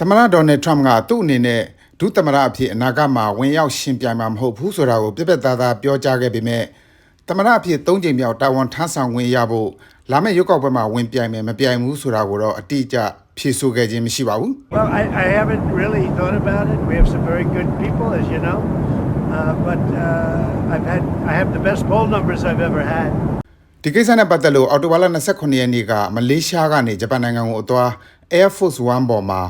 သမ္မတဒေါ်နယ်ထရမ့်ကသူ့အနေနဲ့ဒုသမ္မတအဖြစ်အနာဂတ်မှာဝင်ရောက်ရှင်ပြိုင်မှာမဟုတ်ဘူးဆိုတာကိုပြက်ပြက်သားသားပြောကြားခဲ့ပေမဲ့သမ္မတအဖြစ်၃ချိန်မြောက်တာဝန်ထမ်းဆောင်ဝင်ရဖို့လာမယ့်ရွေးကောက်ပွဲမှာဝင်ပြိုင်မယ်မပြိုင်ဘူးဆိုတာကိုတော့အတိအကျဖြေဆိုခဲ့ခြင်းမရှိပါဘူး Well, I, I haven't really thought about it. We have some very good people, as you know. Uh, but uh, I've had, I have the best poll numbers I've ever had. ဒီကိစ္စနဲ့ပတ်သက်လို့အော်တိုဘာလ29ရက်နေ့ကမလေးရှားကနေဂျပန်နိုင်ငံကိုအသွား Air Force One ပေါ်မှာ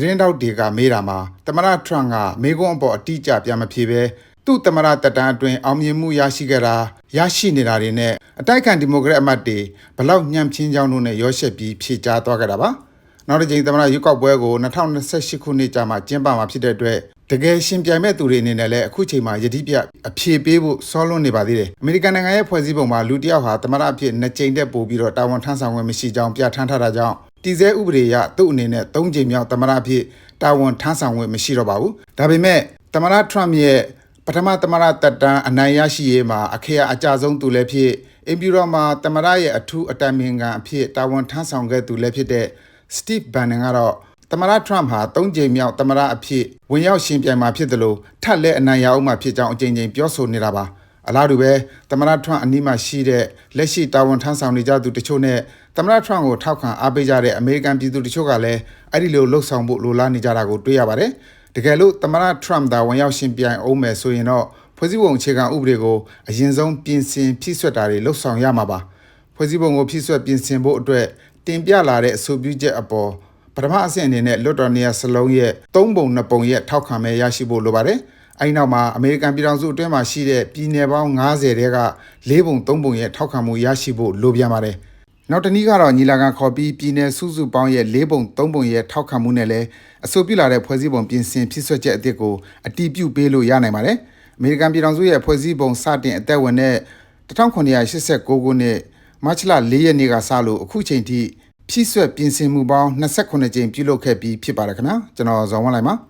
သတင်းတောက်တွေကမေးတာမှာသမ္မတထရန့်ကမေကွန်းအပေါ်အတိအကျပြန်မဖြေဘဲသူ့သမ္မတတက်တန်းအတွင်းအောင်မြင်မှုရရှိခဲ့တာရရှိနေတာတွေနဲ့အတိုက်အခံဒီမိုကရက်အမတ်တွေဘလောက်ညံ့ချင်းကြောင်းတို့နဲ့ရောရှက်ပြီးဖြေကြားသွားခဲ့တာပါနောက်တစ်ကြိမ်သမ္မတရွေးကောက်ပွဲကို2028ခုနှစ်ကြာမှကျင်းပမှာဖြစ်တဲ့အတွက်တကယ်ရှင်ပြိုင်မဲ့သူတွေအနေနဲ့လည်းအခုချိန်မှာယတိပြအဖြေပေးဖို့စောလွန်းနေပါသေးတယ်။အမေရိကန်နိုင်ငံရဲ့ဖွဲ့စည်းပုံမှာလူတစ်ယောက်ဟာသမ္မတအဖြစ်နှစ်ကြိမ်တက်ပို့ပြီးတော့တာဝန်ထမ်းဆောင်ခွင့်မရှိကြောင်းပြဋ္ဌာန်းထားတာကြောင့် တည်ဆဲဥပဒေအရသူ့အနေနဲ့၃ကြိမ်မြောက်သမ္မတအဖြစ်တာဝန်ထမ်းဆောင်ခွင့်မရှိတော့ပါဘူး။ဒါပေမဲ့သမ္မတထရမ့်ရဲ့ပထမသမ္မတတက်တန်းအနိုင်ရရှိရေးမှာအခရာအကြဆုံးသူလည်းဖြစ်အင်ပြူရောမှာသမ္မတရဲ့အထူးအတိုင်ပင်ခံအဖြစ်တာဝန်ထမ်းဆောင်ခဲ့သူလည်းဖြစ်တဲ့ Steve Bannon ကတော့သမ္မတထရမ့်ဟာ၃ကြိမ်မြောက်သမ္မတအဖြစ်ဝင်ရောက်ရှင်ပြိုင်မှာဖြစ်တယ်လို့ထပ်လဲအနိုင်ရအောင်မှာဖြစ်ကြောင်းအကြိမ်ကြိမ်ပြောဆိုနေတာပါ အလားတူပဲသမ္မတထရမ့်အနီးမှာရှိတဲ့လက်ရှိတာဝန်ထမ်းဆောင်နေကြသူတချို့နဲ့သမ္မတထရမ့်ကိုထောက်ခံအားပေးကြတဲ့အမေရိကန်ပြည်သူတချို့ကလည်းအဲ့ဒီလိုလှုပ်ဆောင်ဖို့လိုလားနေကြတာကိုတွေ့ရပါတယ်တကယ်လို့သမ္မတထရမ့်သာဝင်ရောက်ရှင်ပြိုင်အောင်မယ်ဆိုရင်တော့ဖွဲ့စည်းပုံအခြေခံဥပဒေကိုအရင်ဆုံးပြင်ဆင်ဖြည့်ဆွတ်တာတွေလှုပ်ဆောင်ရမှာပါဖွဲ့စည်းပုံကိုဖြည့်ဆွတ်ပြင်ဆင်ဖို့အတွက်တင်ပြလာတဲ့အဆိုပြုချက်အပေါ်ပထမအဆင့်အနေနဲ့လွတ်တော်နေရာစလုံးရဲ့၃ပုံ၂ပုံရဲ့ထောက်ခံမဲရရှိဖို့လိုပါတယ်။ အဲဒီနောက်မှာအမေရိကန်ပြည်ထောင်စုအတွင်းမှာရှိတဲ့ပြည်နယ်ပေါင်း90တဲက၄ပုံ၃ပုံရဲ့ထောက်ခံမှုရရှိဖို့လိုပြန်ပါတယ်။နောက်တစ်နည်းကတော့ညီလာခံခေါ်ပြီးပြည်နယ်စုစုပေါင်းရဲ့၄ပုံ၃ပုံရဲ့ထောက်ခံမှုနဲ့လည်းအဆိုပြုလာတဲ့ဖွဲ့စည်းပုံပြင်ဆင်ဖြစ်ဆွတ်ချက်အသစ်ကိုအတည်ပြုပေးလို့ရနိုင်ပါတယ်။အမေရိကန်ပြည်ထောင်စုရဲ့ဖွဲ့စည်းပုံစတင်အသက်ဝင်တဲ့1989ခုနှစ်မတ်လ4ရက်နေ့ကစလို့အခုချိန်ထိဖြည့်ဆွတ်ပြင်ဆင်မှုပေါင်း28ကြိမ်ပြုလုပ်ခဲ့ပြီးဖြစ်ပါတယ်ခင်ဗျာကျွန်တော်ဇော်ဝမ်းလိုက်ပါ